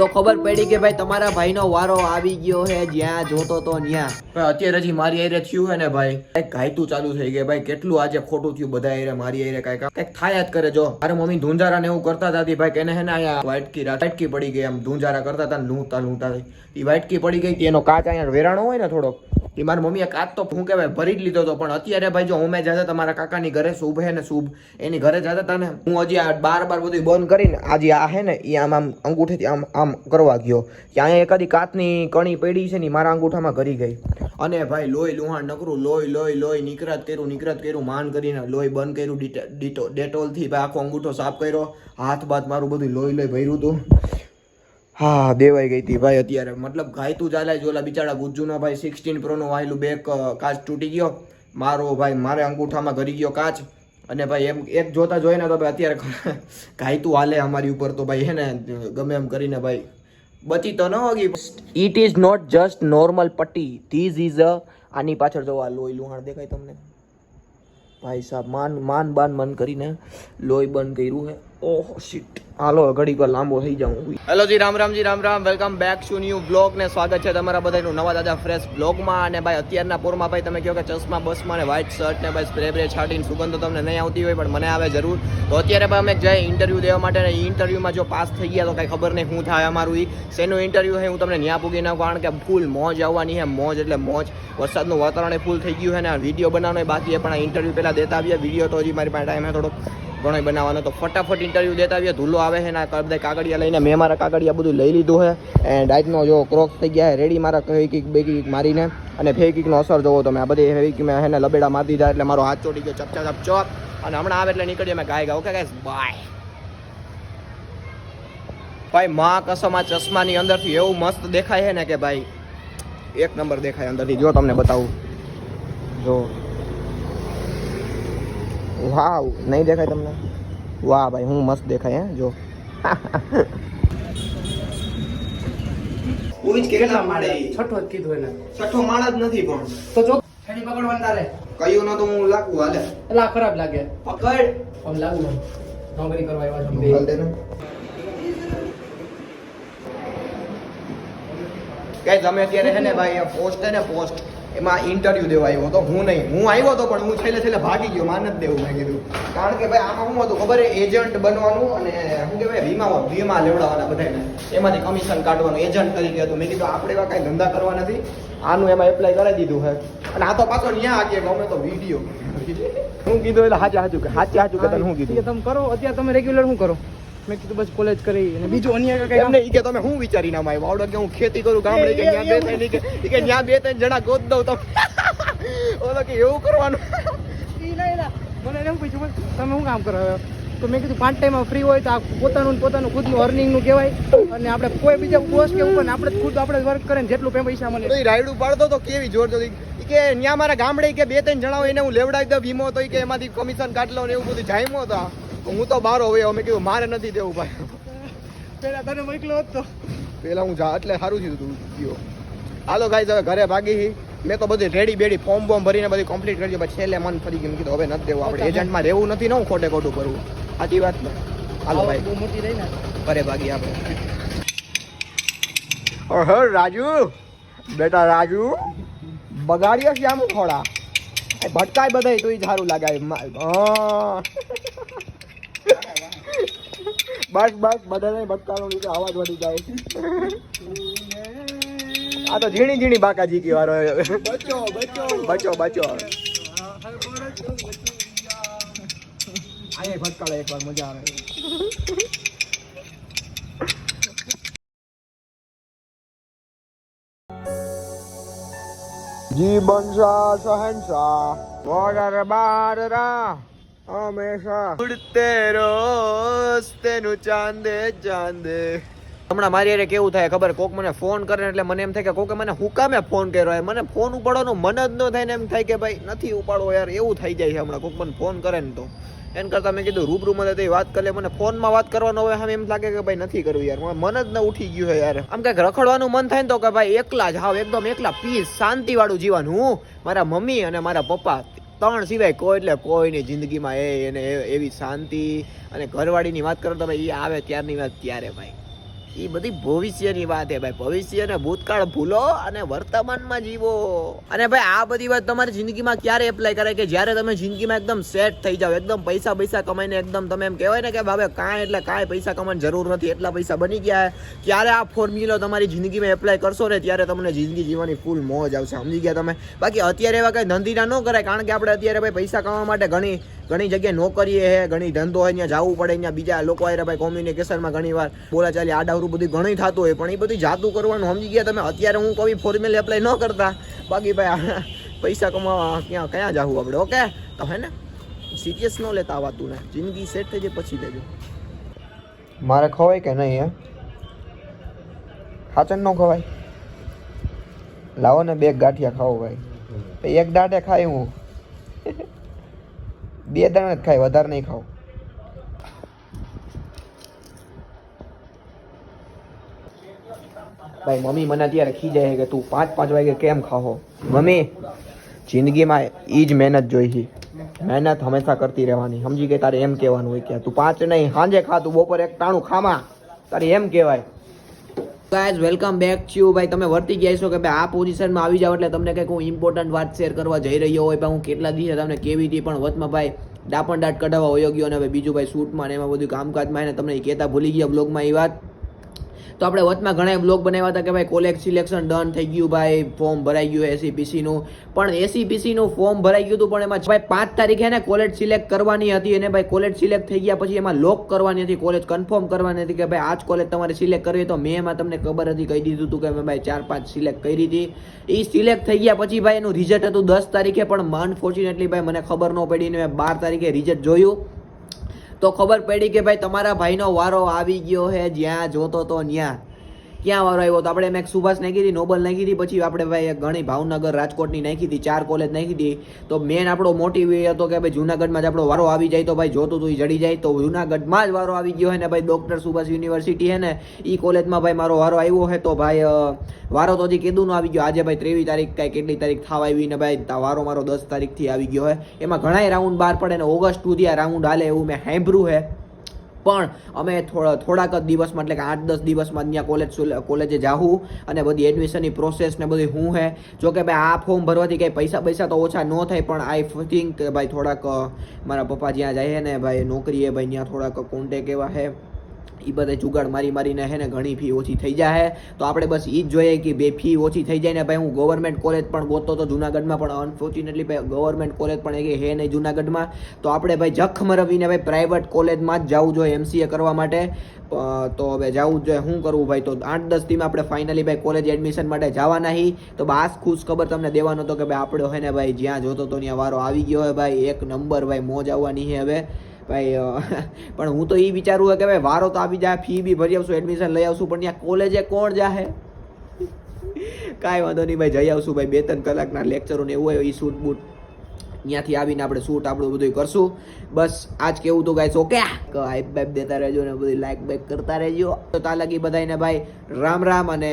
તો ખબર પડી કે ભાઈ તમારા ભાઈનો વારો આવી ગયો છે જ્યાં જોતો તો ત્યાં અત્યારે હજી મારી આરે થયું હે ને ભાઈ ઘાયતું ચાલુ થઈ ગયા. ભાઈ, કેટલું આજે ખોટું થયું બધા આરે મારી આરે કંઈક કંઈક થાય જ કરે જો. મારી મમ્મી ધુંજારા ને એવું કરતા હતા ભાઈ કે એને હે ને અહીંયા વાટકી વાટકી પડી ગઈ એમ. ધુંજારા કરતા હતા ને લૂંટા લૂંટા એ વાટકી પડી ગઈ એનો કાચ અહીંયા વેરાણો હોય ને થોડોક એ મારી મમ્મીએ કાચ તો શું કહેવાય ભરી જ લીધો હતો, પણ અત્યારે ભાઈ જો અમે જતા તમારા કાકાની ઘરે શુભ હે ને શુભ, એની ઘરે જતા હતા ને હું હજી આ બાર બાર બધું બંધ કરીને આજે આ હે ને એ આમ આમ અંગૂઠેથી આમ આમ કરવા ગયો કે અહીંયા એકાદી કાચની કણી પડી છે ને મારા અંગૂઠામાં ઘરી ગઈ. અને ભાઈ લોહી લુહાણ નકરું, લોહી લોહી લોહી, નિકરાત કર્યું નિકરાત કર્યું, માન કરીને લોહી બંધ કર્યું, ડીટો ડેટોલથી ભાઈ આખો અંગૂઠો સાફ કર્યો હાથ બાથ મારું બધું લોહી લોહી ભર્યું હતું. હા, દેવાઈ ગઈ હતી ભાઈ અત્યારે. મતલબ ઘાયતું ચાલે છે ઓલા બિચારા ગુજ્જુનો ભાઈ સિક્સટીન પ્રોનો વાયેલું બેક કાચ તૂટી ગયો. મારો ભાઈ, મારે અંગૂઠામાં ઘરી ગયો કાચ. અને ભાઈ એમ, એક જોતા જોઈએ ને તો ભાઈ અત્યારે ઘાયતું હાલે અમારી ઉપર તો ભાઈ, હે ને? ગમે એમ કરીને ભાઈ. બચી તો ન હોગી. It is not just normal પટ્ટી. ધીઝ ઇઝ અ આની પાછળ જો લોહી લુહાણ દેખાય તમને? ભાઈ સાહેબ માન માન બાન મન કરીને લોહી બંધ કર્યું હે. ઓહો શિટ હાલો ઘડી પર લાંબો થઈ જાઉં hello G, Ram Ram, G, Ram Ram. Welcome back to new blog ને સ્વાગત છે તમારા બધાનું નવા દાદા ફ્રેશ બ્લોગમાં અને ભાઈ, અત્યારના પોરમાં ભાઈ, તમે કહો કે ચશ્મા, બસમાં ને વ્હાઇટ શર્ટ ને ભાઈ સ્પ્રે બ્રે છાટીને સુગંધ તમને નહીં આવતી હોય, પણ મને આવે જરૂર. તો અત્યારે ભાઈ, અમે જઈએ ઇન્ટરવ્યૂ દેવા માટે ને ઇન્ટરવ્યૂમાં જો પાસ થઈ ગયા તો કાંઈ ખબર નહીં શું થાય અમારું એ શેનું ઇન્ટરવ્યૂ છે હું તમને ન્યા પૂગી નાખું, કારણ કે ફૂલ મોજ આવવાની છે, મોજ એટલે મોજ. વરસાદનું વાતાવરણ ફૂલ થઈ ગયું છે ને વીડિયો બનાવવાનો બાકી પણ આ ઇન્ટરવ્યૂ પહેલાં દેતા આવ્યા વીડિયો તો હજી મારી પાસે ટાઈમ છે થોડોક. ઘણો બનાવવાનો. તો ફટાફટ ઇન્ટરવ્યૂ દેતા આવ્યા ધૂલો આવે છે ને બધા કાગળિયા લઈને મેં મારા કાગળિયા બધું લઈ લીધું છે. એન્ડ આજનો જો ક્રોક્સ થઈ ગયા રેડી મારા કઈ કિક બે કિક મારીને. અને ફે કિકનો અસર જોવો તમે. આ બધી ફેવિક મેં એને લબેડા મારી દીધા એટલે મારો હાથ ચોટી ગયો. ચપચા ચપ, ચોપ અને હમણાં આવે એટલે નીકળીએ મેં ગાય ગા ઓકે ગાય બાય ભાઈ, મા કસમ ચશ્માની અંદરથી એવું મસ્ત દેખાય છે ને કે ભાઈ, એક નંબર દેખાય અંદરથી. જો તમને બતાવું. જો. વાવ નહીં દેખાય તમને? વાહ ભાઈ હું મસ્ત દેખાય હે જો. ઉઈજ કેટલા માળે? છઠ્ઠો જ કીધું એને. છઠ્ઠો માળા જ નથી પણ. તો જો છેડી પકડવાનું તારે કયું ન તો હું લાગુ હાલે. એટલે ખરાબ લાગે. પકડ. આમ લાગુ આમ. નોકરી કરવા આવ્યા છો હાલ બે. દે ને. અત્યારે છે ને ભાઈ પોસ્ટ છે ને પોસ્ટ. એમાં ઇન્ટરવ્યુ દેવા આવ્યો હતો. હું નહીં. હું આવ્યો હતો, પણ હું છેલ્લે છેલ્લે ભાગી ગયો. માન જ દેવું મેં કીધું. કારણ કે ભાઈ, આમાં શું હતું ખબર એજન્ટ બનવાનું અને શું કહેવાય, વીમા વીમા લેવડાવવાના બધાને એમાંથી કમિશન કાઢવાનું એજન્ટ તરીકે હતું. મેં કીધું, આપણે એવા કાંઈ ધંધા કરવા નથી. આનું એમાં એપ્લાય કરી દીધું છે અને આ તો પાછો ન્યા આગે ગમે તો વીડિયો હું કીધું એટલે હાચા હાચું કે હાચા હાચું કે તને કે કીધું? તમે કરો. અત્યારે તમે રેગ્યુલર શું કરો? મેં કીધું બસ કોલેજ કરી અને બીજું અન્ય કઈ એમને ઈ કે તમે હું વિચારીને આમાં આવ્યા? આવડો કે હું ખેતી કરું ગામડે કે ન્યા બે ત્રણ કે ઈ કે ન્યા બે ત્રણ જણા ગોત દઉં તો ઓલો કે એવું કરવાનું. ઈ ના, ના. મને એમ પૂછ્યું તમે શું કામ કરો? તો મેં કીધું પાંચ ટાઈમ ફ્રી હોય તો આ પોતાનું ને પોતાનું ખુદનું અર્નિંગનું કહેવાય. અને આપણે કોઈ બીજા કોર્સ કે ઉપર ને આપણે ખુદ આપણે વર્ક કરે ને જેટલું પે પૈસા મળે. તો રાયડું પાડતો તો કેવી જોર જોર કે ન્યા મારા ગામડે કે બે ત્રણ જણા હોય એને હું લેવડાવી દઉં વીમો તો કે એમાંથી કમિશન કાઢ લઉં ને એવું બધું જામ્યો તો હું તો બારો હોય અમે કીધું મારે નથી દેવું ભાઈ. પેલા તને મોકલો હોત. તો પેલા હું જા એટલે સારું થયું તું ગયો. હાલો ગાઈઝ હવે ઘરે ભાગી હી. મેં તો બધી રેડી બેડી ફોર્મ બોર્મ ભરીને બધી કમ્પ્લીટ કરી દીધું. પછી છેલ્લે મન ફરી ગયું કીધું હવે નથી દેવું આપણે એજન્ટમાં રહેવું નથી ને હું ખોટે ખોટું કરવું સાચી વાત ને? હાલો ભાઈ. ઘરે ભાગી આપણે. ઓહો રાજુ. બેટા રાજુ. બગાડ્યો છે આમ થોડા ભટકાય બધાય તો એ સારું લાગે. હા. બસ બસ બધાને ભટકાનો લીધે અવાજ વધી જાય. આ તો ઝીણી ઝીણી બાકાજી કી વારો બચો બચો. બચો બચો. આયે ભટકાળે એકવાર મજા આવે. જીવન સા શહનશાહ બાર બારરા હંમેશા. ઉડતે રોજ તેનું ચાંદે ચાંદે. હમણાં મારી અરે કેવું થાય ખબર? કોક મને ફોન કરે એટલે મને એમ થાય કે કોકે મને હુકામે ફોન કર્યો હોય મને ફોન ઉપાડવાનું મન જ ન થાય ને એમ થાય કે ભાઈ, નથી ઉપાડવો યાર. એવું થઈ જાય છે હમણાં કોક મને ફોન કરે ને તો. એન કરતાં મેં કીધું, રૂબરૂ મને તો વાત કરી મને ફોનમાં વાત કરવાનો હવે હવે એમ લાગે કે ભાઈ, નથી કરવું યાર. મને મન જ ન ઉઠી ગયું છે યાર. આમ કંઈક રખડવાનું મન થાય ને તો કે ભાઈ, એકલા જ હાવ, એકદમ એકલા. પીસ શાંતિવાળું જીવન હું, મારા મમ્મી અને મારા પપ્પા. ત્રણ સિવાય કોઈ, એટલે કોઈની જિંદગીમાં એ એને એવી શાંતિ અને ઘરવાળીની વાત કરો તો ભાઈ એ આવે ત્યારની વાત ત્યારે ભાઈ. એ બધી ભવિષ્યની વાત છે ભાઈ. ભવિષ્ય અને ભૂતકાળ ભૂલો અને વર્તમાનમાં જીવો. અને ભાઈ, આ બધી વાત તમારી જિંદગીમાં ક્યારે એપ્લાય કરે કે જ્યારે તમે જિંદગીમાં એકદમ સેટ થઈ જાઓ, એકદમ પૈસા પૈસા કમાઈને એકદમ તમે એમ કહેવાય ને કે ભાવે કાંઈ એટલે કાંઈ પૈસા કમાવાની જરૂર નથી, એટલા પૈસા બની ગયા. ત્યારે આ ફોર્મ્યુલો તમારી જિંદગીમાં એપ્લાય કરશો ને ત્યારે તમને જિંદગી જીવવાની ફૂલ મોજ આવશે. સમજી ગયા તમે? બાકી અત્યારે એવા કંઈ ધંધીના ન કરાય, કારણ કે આપણે અત્યારે ભાઈ પૈસા કમાવા માટે ઘણી ઘણી જગ્યાએ નોકરીએ હે, ઘણી ધંધો હોય ત્યાં જવું પડે, ત્યાં બીજા લોકો આરે ભાઈ કોમ્યુનિકેશનમાં ઘણી વાર બોલાચાલી આડાવરું બધું ઘણી થતું હોય, પણ એ બધું જાતું કરવાનું સમજી ગયા તમે. અત્યારે હું કોઈ ફોર્મેલ એપ્લાય ન કરતા. બાકી ભાઈ પૈસા કમાવા ક્યાં ક્યાં જાવું આપણે, ઓકે? તો હે ને? સિરિયસ ન લેતા આ તું ને જિંદગી સેટ થઈ જાય પછી લેજો મારે ખવાય કે નહીં, હે? ખાચન ન ખવાય? લાવો ને બે ગાંઠિયા ખાવો ભાઈ. એક દાંઠે ખાય હું. બે દાણા જ ખાય, વધારે નહીં ખાવ. ભાઈ, મમ્મી, મને અત્યારે ખીજાય જાય કે તું પાંચ પાંચ વાગે કેમ ખાહો? મમ્મી, જિંદગીમાં એ જ મહેનત જોઈ છે મહેનત હંમેશા કરતી રહેવાની. સમજી ગઈ તારે એમ કહેવાનું હોય કે તું પાંચ નહીં, સાંજે ખા, તું બપોર એક ટાણું ખામા. તારે એમ કહેવાય. ગાઈઝ વેલકમ બેક છું ભાઈ, તમે વર્તી ગયા છો કે ભાઈ, આ પોઝિશનમાં આવી જાવ એટલે તમને કંઈક હું ઇમ્પોર્ટન્ટ વાત શેર કરવા જઈ રહ્યો હોય. ભાઈ, હું કેટલા દિવસે તમને કેવી હતી પણ વચમાં ભાઈ ડાપણ દાટ કઢાવવા વયો ગયો અને ભાઈ બીજું ભાઈ શૂટમાં ને એમાં બધું કામકાજમાં એને તમને કહેતા ભૂલી ગયા બ્લોગમાં એ વાત. તો આપણે વચમાં ઘણા બ્લોગ બનાવ્યા હતા કે ભાઈ કોલેજ સિલેક્શન ડન થઈ ગયું ભાઈ ફોર્મ ભરાઈ ગયું એસીપીસીનું પણ એસીપીસીનું ફોર્મ ભરાઈ ગયું હતું, પણ એમાં ભાઈ પાંચ તારીખે ને કોલેજ સિલેક્ટ કરવાની હતી અને ભાઈ કોલેજ સિલેક્ટ થઈ ગયા પછી એમાં લોક કરવાની હતી કોલેજ કન્ફર્મ કરવાની હતી કે ભાઈ આ જ કોલેજ તમારે સિલેક્ટ કરવી તો મેં એમાં તમને ખબર હતી, કહી દીધું હતું કે મેં ભાઈ ચાર પાંચ સિલેક્ટ કરી હતી. એ સિલેક્ટ થઈ ગયા પછી ભાઈ એનું રિઝલ્ટ હતું દસ તારીખે, પણ અનફોર્ચ્યુનેટલી ભાઈ મને ખબર ન પડી ને મેં બાર તારીખે રિઝલ્ટ જોયું. તો ખબર પડી કે ભાઈ તમારા ભાઈનો વારો આવી ગયો હે જ્યાં જોતો તો ન્યા. ક્યાં વારો આવ્યો? તો આપણે મેં એક સુભાષ નાખી હતી, નોબલ નાખી હતી, પછી આપણે ભાઈ ઘણી ભાવનગર રાજકોટની નાખી હતી, ચાર કોલેજ નાખી હતી. તો મેન આપણો મોટિવ એ હતો કે ભાઈ જુનાગઢમાં જ આપણો વારો આવી જાય તો ભાઈ જોતું તું જડી જાય. તો જુનાગઢમાં જ વારો આવી ગયો હે ને ભાઈ ડોક્ટર સુભાષ યુનિવર્સિટી હે ને એ કોલેજમાં ભાઈ મારો વારો આવ્યો હે. તો ભાઈ વારો તો હજી કીધું નો આવી ગયો. આજે ભાઈ ત્રેવીસ તારીખ કાંઈ કેટલી તારીખ થવા આવી ને ભાઈ વારો મારો દસ તારીખથી આવી ગયો હે. એમાં ઘણાય રાઉન્ડ બહાર પડે ને ઓગસ્ટ સુધી આ રાઉન્ડ હાલે એવું મેં સાંભળ્યું હે. પણ અમે થોડા થોડાક જ દિવસમાં, એટલે કે આઠ દસ દિવસમાં ત્યાં કોલેજ કોલેજે જાઉં અને બધી એડમિશનની પ્રોસેસ ને બધી હું હે. જો કે ભાઈ આ ફોર્મ ભરવાથી કંઈ પૈસા પૈસા તો ઓછા ન થાય, પણ આઈ થિંક કે ભાઈ થોડાક મારા પપ્પા જ્યાં જાય ને ભાઈ નોકરીએ ભાઈ ત્યાં થોડાક કોન્ટેક એવા હે. એ બધા જુગાડ મારી મારીને હે ને ઘણી ફી ઓછી થઈ જાય તો આપણે બસ એ જ જોઈએ કે બે ફી ઓછી થઈ જાય ને ભાઈ હું ગવર્મેન્ટ કોલેજ પણ ગોતતો તો જુનાગઢમાં પણ અનફોર્ચ્યુનેટલી ભાઈ ગવર્મેન્ટ કોલેજ પણ એ હે નહીં જુનાગઢમાં. તો આપણે ભાઈ જખ મરવીને ભાઈ પ્રાઇવેટ કોલેજમાં જ જવું જોઈએ એમસીએ કરવા માટે. તો હવે જવું જોઈએ. શું કરવું ભાઈ? તો આઠ દસ દીમાં આપણે ફાઇનલી ભાઈ કોલેજ એડમિશન માટે જવાના હી. તો બાસ ખુશ ખબર તમને દેવાનો હતો કે ભાઈ આપણે હે ને ભાઈ જ્યાં જોતો તો ત્યાં વારો આવી ગયો હોય ભાઈ. એક નંબર ભાઈ મોજ આવવાની છે હવે. ભાઈ પણ હું તો એ વિચારું કે ભાઈ, વારો તો આવી જાય, ફી બી ભરી આવશું એડમિશન લઈ આવશું, પણ ત્યાં કોલેજે કોણ જાહે? કાંઈ વાંધો નહીં ભાઈ, જઈ આવશું ભાઈ, બે ત્રણ કલાકના લેક્ચરો ને એવું હોય એ શૂટ બૂટ ત્યાંથી આવીને આપણે શૂટ આપણું બધું કરશું. બસ, આજ કેવું તો ગાઈસ ઓકે હાઈપ બાઈપ દેતા રહેજો ને બધું લાઈક બાઈક કરતા રહેજો. તો તા લગી બધાને ભાઈ રામ રામ અને